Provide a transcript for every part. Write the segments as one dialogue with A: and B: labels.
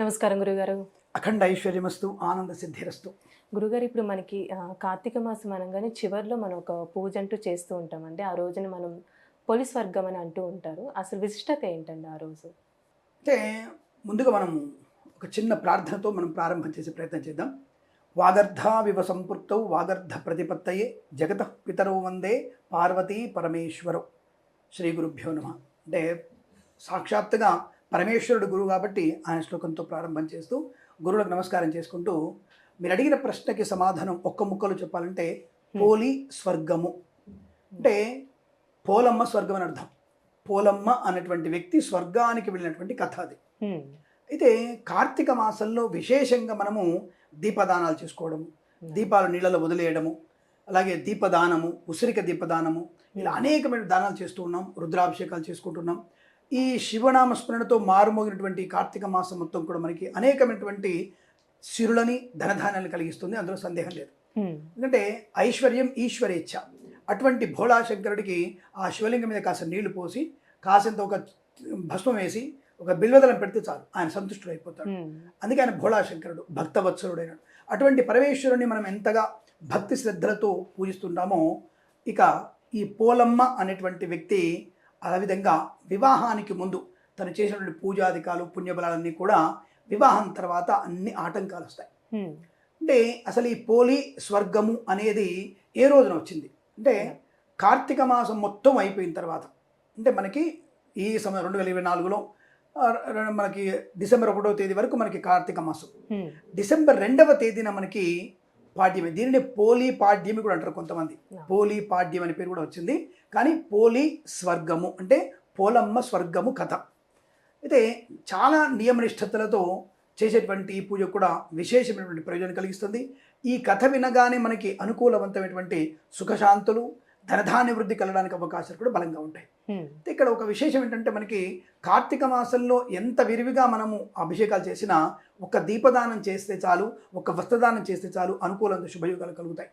A: నమస్కారం గురుగారు.
B: అఖండ ఐశ్వర్యమస్తు ఆనంద సిద్ధిరస్తు.
A: గురుగారు ఇప్పుడు మనకి కార్తీక మాసం అనగానే చివర్లో మనం ఒక పూజ అంటూ చేస్తూ ఉంటామండి. ఆ రోజున మనం పోలీస్ వర్గం అని అంటూ ఉంటారు. అసలు విశిష్టత ఏంటండి ఆ రోజు?
B: అంటే ముందుగా మనం ఒక చిన్న ప్రార్థనతో మనం ప్రారంభం చేసే ప్రయత్నం చేద్దాం. వాగర్ధావివ సంపృక్తౌ వాగర్ధ ప్రతిపత్తయే జగత పితరౌ వందే పార్వతీ పరమేశ్వరౌ. శ్రీ గురుభ్యో నమ. అంటే సాక్షాత్తుగా పరమేశ్వరుడు గురువు కాబట్టి ఆయన శ్లోకంతో ప్రారంభం చేస్తూ గురువులకు నమస్కారం చేసుకుంటూ మీరు అడిగిన ప్రశ్నకి సమాధానం ఒక్క ముక్కలో చెప్పాలంటే పోలి స్వర్గము. అంటే పోలమ్మ స్వర్గం అని అర్థం. పోలమ్మ అన్నటువంటి వ్యక్తి స్వర్గానికి వెళ్ళినటువంటి కథ అది. అయితే కార్తీక మాసంలో విశేషంగా మనము దీపదానాలు చేసుకోవడము దీపాలు నీళ్ళలో వదిలేయడము అలాగే దీపదానము ఉసిరిక దీపదానము ఇలా అనేకమైన దానాలు చేస్తూ ఉన్నాం రుద్రాభిషేకాలు చేసుకుంటున్నాం. ఈ శివనామ స్మరణతో మారుమోగినటువంటి కార్తీక మాసం మొత్తం కూడా మనకి అనేకమైనటువంటి సిరులని ధనధాన్యాలు కలిగిస్తుంది. అందులో సందేహం లేదు. ఎందుకంటే ఐశ్వర్యం ఈశ్వరేచ్ఛ. అటువంటి భోళాశంకరుడికి ఆ శివలింగం మీద కాస్త నీళ్ళు పోసి కాసింత ఒక భస్మం వేసి ఒక బిల్వదలం పెడితే చాలు. ఆయన సంతుష్టుడు అయిపోతాడు. అందుకే ఆయన భోళాశంకరుడు భక్తవత్సలుడైనాడు. అటువంటి పరమేశ్వరుని మనం ఎంతగా భక్తి శ్రద్ధలతో పూజిస్తుంటామో ఇక ఈ పోలమ్మ అనేటువంటి వ్యక్తి ఆ విధంగా వివాహానికి ముందు తను చేసినటువంటి పూజాధికాలు పుణ్యబలాలన్నీ కూడా వివాహం తర్వాత అన్ని ఆటంకాలు వస్తాయి. అంటే అసలు ఈ పోలి స్వర్గము అనేది ఏ రోజున వచ్చింది? అంటే కార్తీక మాసం మొత్తం అయిపోయిన తర్వాత. అంటే మనకి ఈ సమయం రెండు వేల ఇరవై నాలుగులో మనకి డిసెంబర్ ఒకటో తేదీ వరకు మనకి కార్తీక మాసం. డిసెంబర్ రెండవ తేదీన మనకి పాడ్యమి. దీనిని పోలీ పాడ్యమి కూడా అంటారు కొంతమంది. పోలీ పాడ్యం అనే పేరు కూడా వచ్చింది. కానీ పోలీ స్వర్గము అంటే పోలమ్మ స్వర్గము కథ. అయితే చాలా నియమనిష్టతలతో చేసేటువంటి ఈ పూజ కూడా విశేషమైనటువంటి ప్రయోజనం కలిగిస్తుంది. ఈ కథ వినగానే మనకి అనుకూలవంతమైనటువంటి సుఖశాంతులు ధనధాన్య వృద్ధి కలగడానికి అవకాశాలు కూడా బలంగా ఉంటాయి ఇక్కడ ఒక విశేషం ఏంటంటే మనకి కార్తీక మాసంలో ఎంత విరివిగా మనము అభిషేకాలు చేసినా ఒక దీపదానం చేస్తే చాలు ఒక వస్త్రదానం చేస్తే చాలు అనుకూలంగా శుభయోగాలు కలుగుతాయి.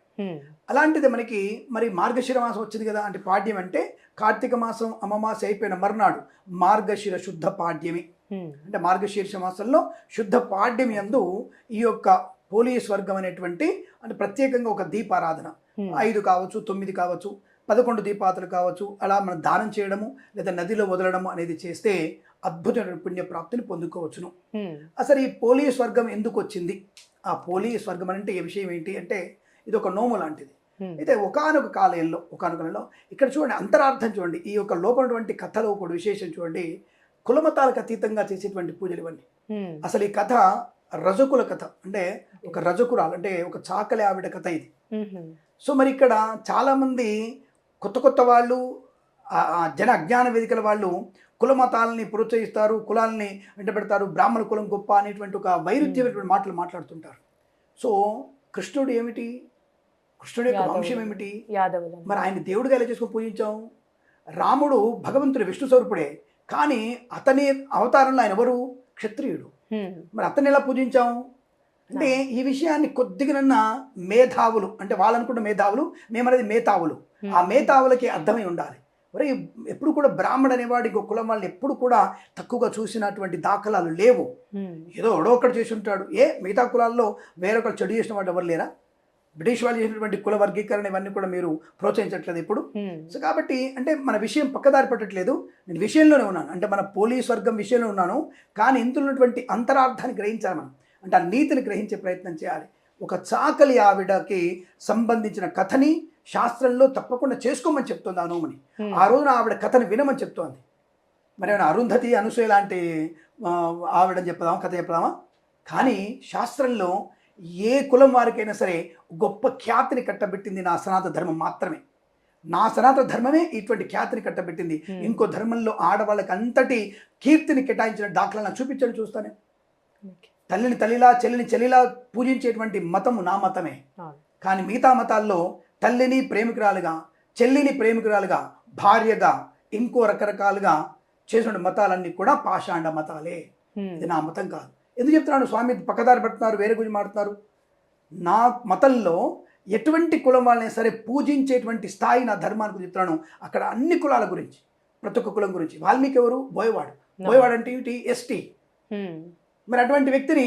B: అలాంటిది మనకి మరి మార్గశిర మాసం వచ్చింది కదా అంటే పాడ్యం అంటే కార్తీక మాసం అమావాస్య అయిపోయిన మర్నాడు మార్గశిర శుద్ధ పాడ్యమి. అంటే మార్గశీర్ష మాసంలో శుద్ధ పాడ్యమి యందు ఈ యొక్క పోలీస్ వర్గం అనేటువంటి అంటే ప్రత్యేకంగా ఒక దీపారాధన. ఐదు కావచ్చు తొమ్మిది కావచ్చు పదకొండు దీపాతలు కావచ్చు అలా మనం దానం చేయడము లేదా నదిలో వదలడము అనేది చేస్తే అద్భుతమైన పుణ్యప్రాప్తిని పొందుకోవచ్చును. అసలు ఈ పోలీస్ వర్గం ఎందుకు వచ్చింది ఆ పోలీస్ వర్గం అంటే ఏ విషయం ఏంటి అంటే ఇది ఒక నోము లాంటిది. అయితే ఒకానొక కాలంలో ఒకానొక కాలంలో ఇక్కడ చూడండి అంతరార్థం చూడండి ఈ యొక్క లోపలటువంటి కథలో ఒక విశేషం చూడండి కులమతాలకు అతీతంగా చేసేటువంటి పూజలు ఇవన్నీ. అసలు ఈ కథ రజకుల కథ అంటే ఒక రజకురాలు అంటే ఒక చాకలి ఆవిడ కథ ఇది. సో మరి ఇక్కడ చాలామంది కొత్త కొత్త వాళ్ళు జన అజ్ఞాన వేదికల వాళ్ళు కుల మతాలని ప్రోత్సహిస్తారు కులాలని వెంటబెడతారు బ్రాహ్మణ కులం గొప్ప అనేటువంటి ఒక వైరుధ్యమైనటువంటి మాటలు మాట్లాడుతుంటారు. సో కృష్ణుడు ఏమిటి? కృష్ణుడి యొక్క. వంశం ఏమిటి? మరి ఆయన దేవుడిగా ఎలా చేసుకొని పూజించాం? రాముడు భగవంతుడు విష్ణు స్వరూపుడే కానీ అతని అవతారంలో ఆయన ఎవరు? క్షత్రియుడు.
A: హ్మ్.
B: మరి అతన్ని ఎలా పూజించాం? అంటే ఈ విషయాన్ని కొద్దిగానన్నా మేధావులు అంటే వాళ్ళు అనుకున్న మేధావులు మేమనేది మేధావులు ఆ మేధావులకి అర్థమై ఉండాలి. మరి ఎప్పుడు కూడా బ్రాహ్మణ అనేవాడు ఇంకో కులం వాళ్ళని ఎప్పుడు కూడా తక్కువగా చూసినటువంటి దాఖలాలు లేవు. ఏదో ఒకటి చేసి ఉంటాడు. ఏ మిగతా కులాల్లో వేరొకరు చెడు చేసిన వాడు ఎవరు లేరా? బ్రిటిష్ వాళ్ళు చేసినటువంటి కుల వర్గీకరణ ఇవన్నీ కూడా మీరు ప్రోత్సహించట్లేదు ఇప్పుడు. సో కాబట్టి అంటే మన విషయం పక్కదారి పట్టట్లేదు. నేను విషయంలోనే ఉన్నాను. అంటే మన పోలీస్ వర్గం విషయంలో ఉన్నాను. కానీ ఇందులో ఉన్నటువంటి అంతరార్థాన్ని గ్రహించాలి మనం. అంటే ఆ నీతిని గ్రహించే ప్రయత్నం చేయాలి. ఒక చాకలి ఆవిడకి సంబంధించిన కథని శాస్త్రంలో తప్పకుండా చేసుకోమని చెప్తుంది ఆ నోముని.
A: హ్మ్.
B: ఆ రోజున ఆవిడ కథని వినమని చెప్తోంది. మరి ఏమైనా అరుంధతి అనసూయ లాంటి ఆవిడని చెప్దామా కథ చెప్దామా? కానీ శాస్త్రంలో ఏ కులం వారికైనా సరే గొప్ప ఖ్యాతిని కట్టబెట్టింది నా సనాతన ధర్మం మాత్రమే. నా సనాతన ధర్మమే ఇటువంటి ఖ్యాతిని కట్టబెట్టింది. ఇంకో ధర్మంలో ఆడవాళ్ళకి అంతటి కీర్తిని కేటాయించిన దాఖలను నాకు చూపించండి చూస్తానే. తల్లిని తల్లిలా చెల్లిని చెల్లిలా పూజించేటువంటి మతము నా మతమే. కానీ మిగతా మతాల్లో తల్లిని ప్రేమికురాలుగా చెల్లిని ప్రేమికురాలుగా భార్యగా ఇంకో రకరకాలుగా చేసిన మతాలన్నీ కూడా పాషాండ మతాలే. ఇది నా మతం కాదు. ఎందుకు చెప్తున్నాను? స్వామి పక్కదారి పెడుతున్నారు వేరే గురించి మాట్లాడుతున్నారు. నా మతంలో ఎటువంటి కులం వాళ్ళని సరే పూజించేటువంటి స్థాయి నా ధర్మానికి చెప్తున్నాను. అక్కడ అన్ని కులాల గురించి ప్రతి ఒక్క కులం గురించి. వాల్మీకి ఎవరు? బోయవాడు. బోయవాడు అంటే ఏంటి ఎస్టీ. మరి అటువంటి వ్యక్తిని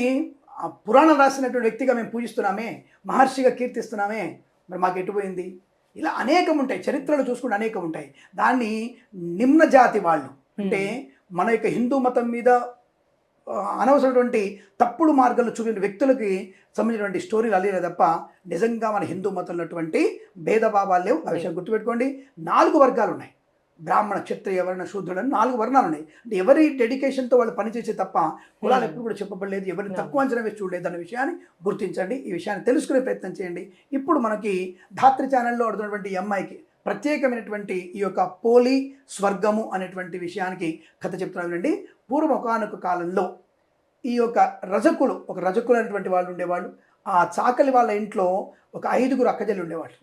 B: పురాణం రాసినటువంటి వ్యక్తిగా మేము పూజిస్తున్నామే మహర్షిగా కీర్తిస్తున్నామే మరి మాకు ఎటుపోయింది ఇలా అనేకం ఉంటాయి చరిత్రలు చూసుకుంటే అనేకం ఉంటాయి. దాన్ని నిమ్న జాతి వాళ్ళు అంటే మన యొక్క హిందూ మతం మీద ఆ, అనవసరమైనటువంటి తప్పుడు మార్గాలు చూపిన వ్యక్తులకి సంబంధించినటువంటి స్టోరీలు అల్లేలే తప్ప నిజంగా మన హిందూ మతంలో ఉన్నటువంటి భేదభావాలు లేవు. ఆ విషయం గుర్తుపెట్టుకోండి. నాలుగు వర్గాలు ఉన్నాయి. బ్రాహ్మణ క్షత్రియ వర్ణ శూద్రుడు అని నాలుగు వర్ణాలు ఉన్నాయి. అంటే ఎవరి డెడికేషన్తో వాళ్ళు పనిచేసే తప్ప కులాలు
A: Hmm.
B: ఎప్పుడు కూడా చెప్పబడలేదు ఎవరిని
A: Yeah.
B: తక్కువ అంచనా వేసి చూడలేదు అన్న విషయాన్ని గుర్తించండి. ఈ విషయాన్ని తెలుసుకునే ప్రయత్నం చేయండి. ఇప్పుడు మనకి ధాత్రి ఛానల్లో అడుగుతున్నటువంటి ఈ అమ్మాయికి ప్రత్యేకమైనటువంటి ఈ యొక్క పోలి స్వర్గము అనేటువంటి విషయానికి కథ చెప్తున్నానండి పూర్వం ఒకనొక కాలంలో ఈ యొక్క రజకులు ఒక రజకులు అనేటువంటి వాళ్ళు ఉండేవాళ్ళు. ఆ చాకలి వాళ్ళ ఇంట్లో ఒక ఐదుగురు అక్కజల్లు ఉండేవాళ్ళు.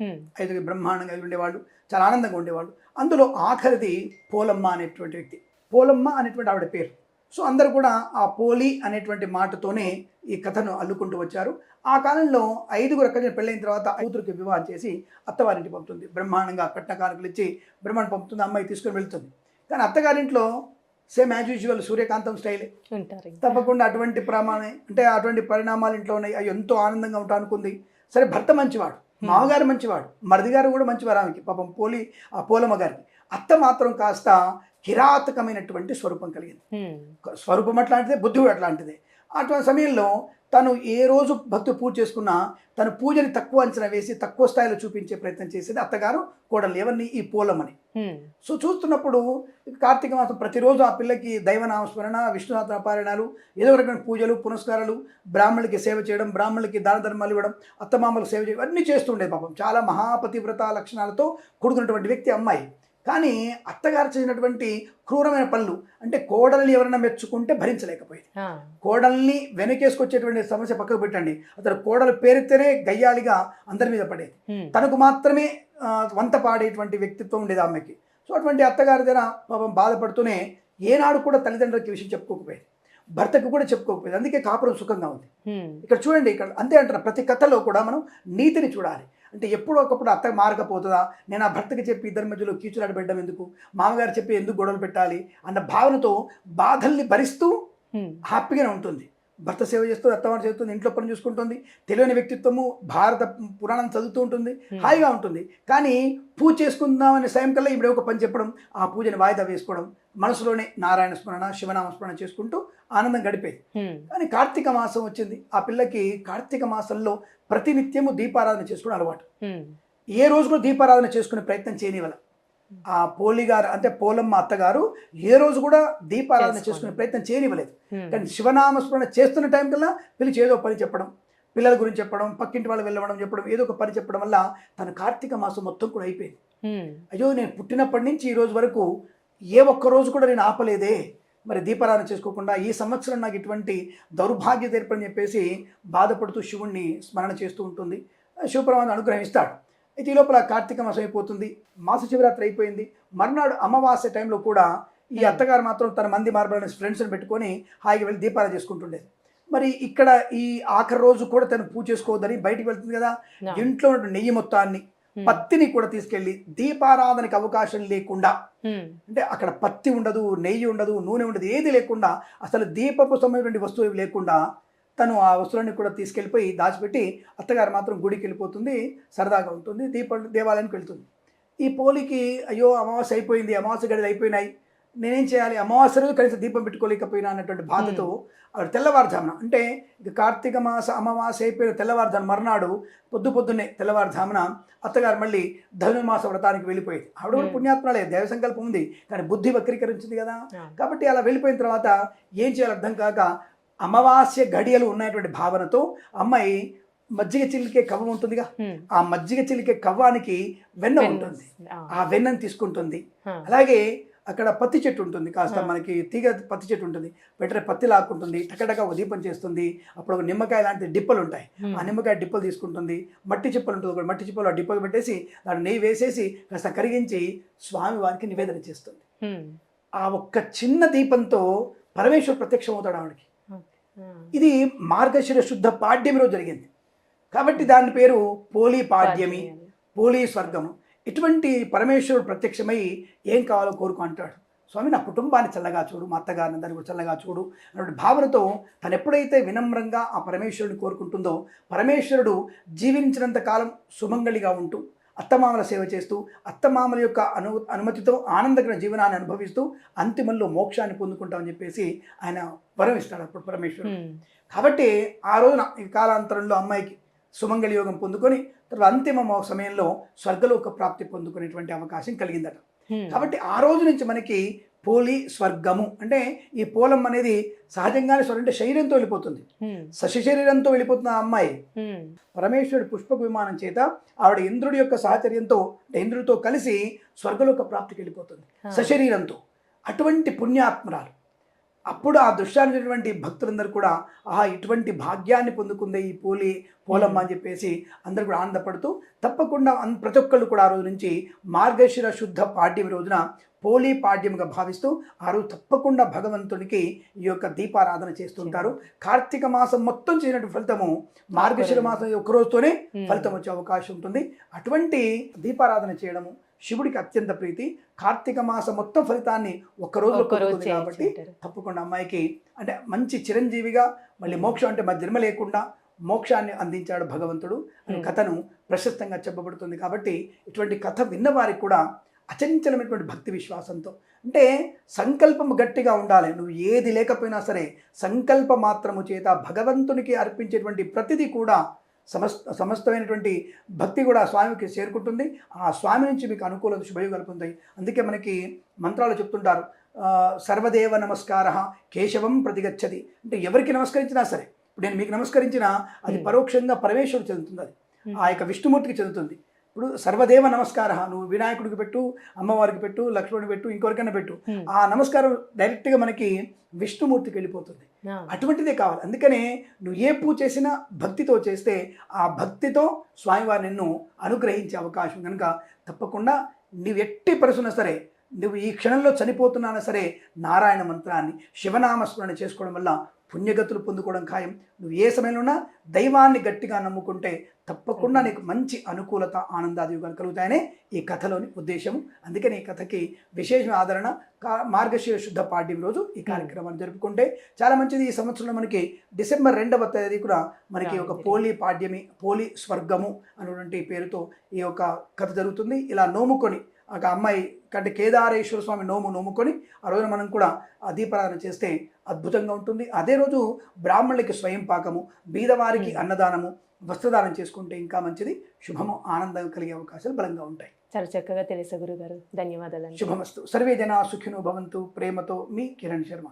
B: ఐదుగురు బ్రహ్మాండంగా ఉండేవాళ్ళు చాలా ఆనందంగా ఉండేవాళ్ళు. అందులో ఆఖరిది పోలమ్మ అనేటువంటి వ్యక్తి. పోలమ్మ అనేటువంటి ఆవిడ పేరు. సో అందరూ కూడా ఆ పోలి అనేటువంటి మాటతోనే ఈ కథను అల్లుకుంటూ వచ్చారు. ఆ కాలంలో ఐదుగురు అక్కజల్లు పెళ్ళైన తర్వాత కూతురికి వివాహం చేసి అత్తవారింటికి పంపుతుంది. బ్రహ్మాండంగా కట్న కానుకలు ఇచ్చి బ్రహ్మాండం పంపుతుంది అమ్మాయి తీసుకొని వెళ్తుంది. కానీ అత్తగారింట్లో సేమ్ యాజ్ యూజువల్ సూర్యకాంతం స్టైలే. తప్పకుండా అటువంటి ప్రమాణం అంటే అటువంటి పరిణామాలు ఇంట్లో ఉన్నాయి. అవి ఎంతో ఆనందంగా ఉంటా అనుకుంది. సరే భర్త మంచివాడు మామగారు మంచివాడు మరిది గారు కూడా మంచివారు ఆమెకి. పాపం పోలి ఆ పోలమ్మ గారికి అత్త మాత్రం కాస్త కిరాతకమైనటువంటి స్వరూపం కలిగింది.
A: హ్మ్.
B: స్వరూపం అట్లాంటిదే బుద్ధి కూడా అట్లాంటిదే. అటువంటి సమయంలో తను ఏ రోజు భక్తు పూజ చేసుకున్నా తన పూజని తక్కువ అంచనా వేసి తక్కువ స్థాయిలో చూపించే ప్రయత్నం చేసేది అత్తగారు కోడలు ఎవరిని? ఈ పోలమ్మని.
A: హ్మ్.
B: సో చూస్తున్నప్పుడు కార్తీక మాసం ప్రతిరోజు ఆ పిల్లకి దైవనామస్మరణ విష్ణునాథ పారాయణాలు ఏదో రకమైన పూజలు పునస్కారాలు బ్రాహ్మణులకి సేవ చేయడం బ్రాహ్మణులకి దాన ధర్మాలు ఇవ్వడం అత్తమామలకు సేవ చేయడం అన్నీ చేస్తుండేది పాపం. చాలా మహాపతివ్రత లక్షణాలతో కూడుకున్నటువంటి వ్యక్తి అమ్మాయి. కానీ అత్తగారు చేసినటువంటి క్రూరమైన పనులు అంటే కోడల్ని ఎవరైనా మెచ్చుకుంటే భరించలేకపోయింది. కోడల్ని వెనకేసుకొచ్చేటువంటి సమస్య పక్కకు పెట్టండి. అతను కోడలు పేరెత్తేనే గయ్యాలిగా అందరి మీద పడేది. తనకు మాత్రమే వంత పాడేటువంటి వ్యక్తిత్వం ఉండేది ఆమెకి. సో అటువంటి అత్తగారి దగ్గర పాపం బాధపడుతూనే ఏనాడు కూడా తల్లిదండ్రులకి విషయం చెప్పుకోకపోయేది. భర్తకు కూడా చెప్పుకోకపోయేది. అందుకే కాపురం సుఖంగా ఉంది. ఇక్కడ చూడండి ఇక్కడ అంతే అంటారు ప్రతి కథలో కూడా మనం నీతిని చూడాలి. అంటే ఎప్పుడో ఒకప్పుడు అత్త మారకపోతుందా? నేను ఆ భర్తకి చెప్పి ఇద్దరి మధ్యలో కీచులాట పెట్టడం ఎందుకు? మామగారు చెప్పి ఎందుకు గొడవలు పెట్టాలి? అన్న భావనతో బాధల్ని భరిస్తూ. హ్యాపీగానే ఉంటుంది. భర్త సేవ చేస్తుంది అత్తవారు చేస్తుంది ఇంట్లో పని చూసుకుంటుంది తెలియని వ్యక్తిత్వము భారత పురాణం చదువుతూ ఉంటుంది హాయిగా ఉంటుంది. కానీ పూజ చేసుకుందామనే సమయం కల్లా ఇప్పుడు ఒక పని చెప్పడం ఆ పూజని వాయిదా వేసుకోవడం మనసులోనే నారాయణ స్మరణ శివనామ స్మరణ చేసుకుంటూ ఆనందం గడిపేది.
A: హ్మ్.
B: కానీ కార్తీక మాసం వచ్చింది. ఆ పిల్లకి కార్తీక మాసంలో ప్రతినిత్యము దీపారాధన చేసుకోవడం అలవాటు.
A: హ్మ్.
B: ఏ రోజు కూడా దీపారాధన చేసుకునే ప్రయత్నం చేయనివ్వాలి. ఆ పోలి గారు అంటే పోలమ్మ అత్తగారు ఏ రోజు కూడా దీపారాధన. చేసుకునే ప్రయత్నం చేయనివ్వలేదు. కానీ శివనామస్మరణ చేస్తున్న టైం కల్లా పిలిచి ఏదో పని చెప్పడం పిల్లల గురించి చెప్పడం పక్కింటి వాళ్ళు వెళ్ళడం చెప్పడం ఏదో ఒక పని చెప్పడం వల్ల తన కార్తీక మాసం మొత్తం కూడా అయిపోయింది. అయ్యో నేను పుట్టినప్పటి నుంచి ఈ రోజు వరకు ఏ ఒక్క రోజు కూడా నేను ఆపలేదే మరి దీపారాధన చేసుకోకుండా ఈ సంవత్సరం నాకు ఇటువంటి దౌర్భాగ్యత ఏర్పడని చెప్పేసి బాధపడుతూ శివుణ్ణి స్మరణ చేస్తూ ఉంటుంది శివపరమాత్మ అనుగ్రహం ఇస్తాడు అయితే ఈ లోపల కార్తీక మాసం అయిపోతుంది మాస శివరాత్రి అయిపోయింది మర్నాడు అమావాస్య టైంలో కూడా ఈ
A: Hmm.
B: అత్తగారు మాత్రం తన మంది మార్బలని ఫ్రెండ్స్ని పెట్టుకొని హాయిగా వెళ్ళి దీపారాధన చేసుకుంటుండేది మరి ఇక్కడ ఈ ఆఖరి రోజు కూడా తను పూజ చేసుకోవద్దని బయటికి వెళ్తుంది కదా. ఇంట్లో ఉన్న నెయ్యి మొత్తాన్ని
A: హ్మ్.
B: పత్తిని కూడా తీసుకెళ్ళి దీపారాధనకి అవకాశం లేకుండా
A: హ్మ్.
B: అంటే అక్కడ పత్తి ఉండదు నెయ్యి ఉండదు నూనె ఉండదు ఏది లేకుండా అసలు దీపపు సంబంధించిన వస్తువు లేకుండా తను ఆ వస్తువులన్నీ కూడా తీసుకెళ్ళిపోయి దాచిపెట్టి అత్తగారు మాత్రం గుడికి వెళ్ళిపోతుంది. సరదాగా ఉంటుంది. దీప దేవాలయానికి వెళ్తుంది. ఈ పోలికి అయ్యో అమావాస్య అయిపోయింది. అమావాస్య గడిలు అయిపోయినాయి. నేనేం చేయాలి? అమావాస్య రోజు కనీసం దీపం పెట్టుకోలేకపోయినా అన్నటువంటి బాధతో ఆవిడ తెల్లవారుజామున అంటే ఇక కార్తీక మాస అమావాస్య అయిపోయిన తెల్లవారుజాము మర్నాడు పొద్దు పొద్దున్నే తెల్లవారుజామున అత్తగారు మళ్ళీ ధనుర్మాస వ్రతానికి వెళ్ళిపోయేది. ఆవిడ కూడా. పుణ్యాత్మలే దైవ సంకల్పం ఉంది. కానీ బుద్ధి వక్రీకరించింది కదా. కాబట్టి అలా వెళ్ళిపోయిన తర్వాత ఏం చేయాలో అర్థం కాక అమావాస్య గడియలు ఉన్నటువంటి భావనతో అమ్మాయి మజ్జిగ చిల్లికే కవ్వం ఉంటుందిగా. ఆ మజ్జిగ చిల్లికే కవ్వానికి వెన్న ఉంటుంది
A: ఆ.
B: వెన్నను తీసుకుంటుంది. అలాగే అక్కడ పత్తి చెట్టు ఉంటుంది కాస్త. మనకి తీగ పత్తి చెట్టు ఉంటుంది వెంటనే పత్తి లాక్కుంటుంది టకటక ఒక దీపం చేస్తుంది అప్పుడు ఒక నిమ్మకాయ లాంటి డిప్పలు ఉంటాయి. ఆ నిమ్మకాయ డిప్పలు తీసుకుంటుంది మట్టి చిప్పలు ఉంటుంది ఒకటి మట్టి చిప్పలు ఆ డిప్పలు పెట్టేసి దాన్ని నెయ్యి వేసేసి కాస్త కరిగించి స్వామి వారికి నివేదన చేస్తుంది. ఆ ఒక్క చిన్న దీపంతో పరమేశ్వరు ప్రత్యక్షం అవుతాడు ఆవిడకి. ఇది మార్గశిర శుద్ధ పాడ్యమి రోజు జరిగింది. కాబట్టి దాని పేరు పోలీ పాడ్యమి పోలీ స్వర్గము. ఇటువంటి పరమేశ్వరుడు ప్రత్యక్షమై ఏం కావాలో కోరుకో అంటాడు. స్వామి నా కుటుంబాన్ని చల్లగా చూడు మా అత్తగారిని అందరిని కూడా చల్లగా చూడు అనే భావనతో తను ఎప్పుడైతే వినమ్రంగా ఆ పరమేశ్వరుడిని కోరుకుంటుందో పరమేశ్వరుడు జీవించినంత కాలం సుమంగళిగా ఉంటూ అత్తమామల సేవ చేస్తూ అత్తమామల యొక్క అను అనుమతితో ఆనందకర జీవనాన్ని అనుభవిస్తూ అంతిమంలో మోక్షాన్ని పొందుకుంటామని చెప్పేసి ఆయన వరం ఇస్తాడు అప్పుడు పరమేశ్వరుడు. కాబట్టి ఆ రోజున ఈ కాలాంతరంలో అమ్మాయికి సుమంగళి యోగం పొందుకొని తర్వాత అంతిమ సమయంలో స్వర్గలోక ప్రాప్తి పొందుకునేటువంటి అవకాశం కలిగిందట. కాబట్టి ఆ రోజు నుంచి మనకి పోలి స్వర్గము అంటే ఈ పోలం అనేది సహజంగానే స్వర్గం అంటే శరీరంతో వెళ్ళిపోతుంది. సశ శరీరంతో వెళ్ళిపోతున్న ఆ అమ్మాయి పరమేశ్వరుడు పుష్పక విమానం చేత ఆవిడ ఇంద్రుడి యొక్క సహచర్యంతో ఇంద్రుడితో కలిసి స్వర్గలోక ప్రాప్తికి వెళ్ళిపోతుంది. సశరీరంతో. అటువంటి పుణ్యాత్మరాలు. అప్పుడు ఆ దృశ్యాన్ని చూసినటువంటి భక్తులందరూ కూడా ఆహా ఇటువంటి భాగ్యాన్ని పొందుకుందే ఈ పోలి పోలమ్మ అని చెప్పేసి అందరూ కూడా ఆనందపడుతూ తప్పకుండా అన్- ప్రతి ఒక్కళ్ళు కూడా ఆ రోజు నుంచి మార్గశిర శుద్ధ పాడ్యం రోజున పోలీ పాడ్యంగా భావిస్తూ ఆ రోజు తప్పకుండా భగవంతునికి ఈ యొక్క దీపారాధన చేస్తుంటారు. కార్తీక మాసం మొత్తం చేసినట్టు ఫలితము మార్గశిర మాసం ఈ ఒక్క రోజుతోనే
A: ఉమ్,
B: ఫలితం వచ్చే అవకాశం ఉంటుంది. అటువంటి దీపారాధన చేయడము శివుడికి అత్యంత ప్రీతి కార్తీక మాసం మొత్తం ఫలితాన్ని ఒక్క రోజు
A: ఒక్క రోజు
B: పొందుతుంది కాబట్టి. తప్పకుండా అమ్మాయికి అంటే మంచి చిరంజీవిగా మళ్ళీ మోక్షం అంటే మా జన్మ లేకుండా మోక్షాన్ని అందించాడు భగవంతుడు అనే. కథను ప్రశస్తంగా చెప్పబడుతుంది కాబట్టి ఇటువంటి కథ విన్న వారికి కూడా అచంచలమైనటువంటి భక్తి విశ్వాసంతో అంటే సంకల్పం గట్టిగా ఉండాలి నువ్వు ఏది లేకపోయినా సరే సంకల్ప మాత్రము చేత భగవంతునికి అర్పించేటువంటి ప్రతిదీ కూడా సమస్త సమస్తమైనటువంటి భక్తి కూడా స్వామికి చేరుకుంటుంది. ఆ స్వామి నుంచి మీకు అనుకూలత శుభయోగాలు పొందాయి అందుకే మనకి మంత్రాలు చెప్తుంటారు. సర్వదేవ నమస్కార కేశవం ప్రతిగచ్చది అంటే ఎవరికి నమస్కరించినా సరే ఇప్పుడు నేను మీకు నమస్కరించినా అది. పరోక్షంగా పరమేశ్వరుడు చెందుతుంది అది. ఆ యొక్క విష్ణుమూర్తికి చెందుతుంది. ఇప్పుడు సర్వదేవ నమస్కార నువ్వు వినాయకుడికి పెట్టు అమ్మవారికి పెట్టు లక్ష్మణుడికి పెట్టు ఇంకొకరికైనా పెట్టు. ఆ నమస్కారం డైరెక్ట్గా మనకి విష్ణుమూర్తికి వెళ్ళిపోతుంది. అటువంటిదే కావాలి. అందుకనే నువ్వు ఏ పూజ చేసినా భక్తితో చేస్తే ఆ భక్తితో స్వామివారు నిన్ను అనుగ్రహించే అవకాశం కనుక తప్పకుండా నువ్వు ఎట్టి పరిస్థితున్నా సరే నువ్వు ఈ క్షణంలో చనిపోతున్నానా సరే నారాయణ మంత్రాన్ని శివనామస్మరణ చేసుకోవడం వల్ల పుణ్యగతులు పొందుకోవడం ఖాయం. నువ్వు ఏ సమయంలో ఉన్నా దైవాన్ని గట్టిగా నమ్ముకుంటే తప్పకుండా నీకు మంచి అనుకూలత ఆనందాది యుగాలు కలుగుతాయనే ఈ కథలోని ఉద్దేశం అందుకని ఈ కథకి విశేష ఆదరణ కా- మార్గశిర శుద్ధ పాడ్యం రోజు ఈ కార్యక్రమాన్ని జరుపుకుంటే చాలా మంచిది. ఈ సంవత్సరంలో మనకి డిసెంబర్ రెండవ తేదీ కూడా మనకి ఒక. పోలీ పాడ్యమి పోలీ స్వర్గము అనేటువంటి పేరుతో ఈ యొక్క కథ జరుగుతుంది. ఇలా నోముకొని ఒక అమ్మాయి కంటే కేదారేశ్వర స్వామి నోము నోముకొని ఆ రోజున మనం కూడా ఆ దీపారాధన చేస్తే అద్భుతంగా ఉంటుంది. అదే రోజు బ్రాహ్మణులకి స్వయం పాకము బీదవారికి. అన్నదానము వస్త్రదానం చేసుకుంటే ఇంకా మంచిది. శుభము ఆనందం కలిగే అవకాశాలు బలంగా ఉంటాయి.
A: చాలా చక్కగా తెలుసు గురుగారు. ధన్యవాదాలు
B: శుభమస్తు. సర్వే జనా సుఖినో భవంతు. ప్రేమతో మీ కిరణ్ శర్మ.